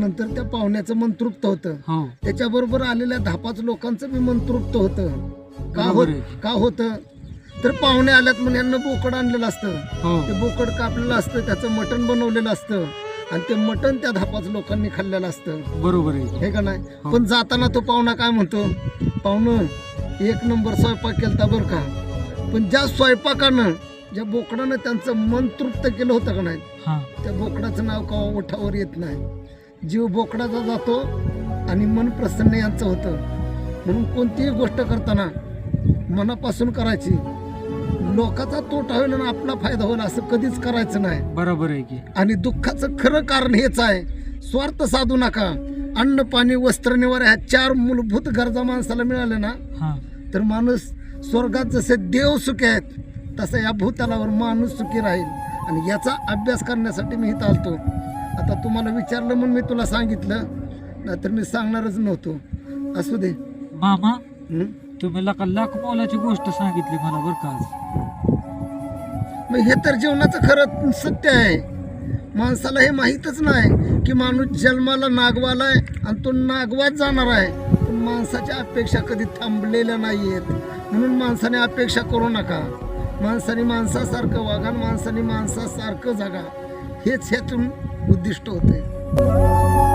नंतर त्या पाहुण्याचं मन तृप्त होतं. हो. त्याच्याबरोबर आलेल्या दहा पाच लोकांचं बी मन तृप्त होतं. का बरोबर होत. का होतं? तर पाहुणे आल्यात म्हणून यांना बोकड आणलेलं असतं. हो. ते बोकड कापलेलं असतं त्याचं मटण बनवलेलं असतं. आणि ते मटण त्या दहा पाच लोकांनी खाल्लेलं असतं. बरोबर आहे. हे का नाही? हो. पण जाताना तो पाहुणा काय म्हणतो? पाहुणं एक नंबर स्वयंपाक केलता बरं का? पण ज्या स्वयंपाकानं ज्या बोकडानं त्यांचं मन तृप्त केलं होतं का नाही? हा. त्या बोकडाचं नाव का ओठावर येत नाही. जीव बोकडाचा जातो आणि मन प्रसन्न यांचं होतं. म्हणून कोणतीही गोष्ट करताना मनापासून करायची. लोकाचा तोटा होईल आणि आपला फायदा होईल असं कधीच करायचं नाही. बरोबर आहे की. आणि दुःखाचं खरं कारण हेच आहे. स्वार्थ साधू नका. अन्न पाणी वस्त्र निवारा ह्या चार मूलभूत गरजा माणसाला मिळाल्या ना हा. तर माणूस स्वर्गात जसे देव सुखी आहेत तसं या भूतलावर माणूस सुखी राहील. आणि याचा अभ्यास करण्यासाठी मी इथं आलतो. आता तुम्हाला विचारलं म्हणून मी तुला सांगितलं. नाहीतर मी सांगणारच नव्हतो. असू दे. मामा हं? तुम्ही लाख लाख मोलाची गोष्ट सांगितली मला बरं का आज. मग हे तर जीवनाचं खरं सत्य आहे. माणसाला हे माहीतच नाही की माणूस जन्माला नागवालाय आणि तो नागवाच जाणार आहे. पण माणसाच्या अपेक्षा कधी थांबलेल्या नाही आहेत म्हणून माणसाने अपेक्षा करू नका. माणसाने माणसासारखं वागा आणि माणसाने माणसासारखं जगा. हेच ह्यातून उद्दिष्ट होते.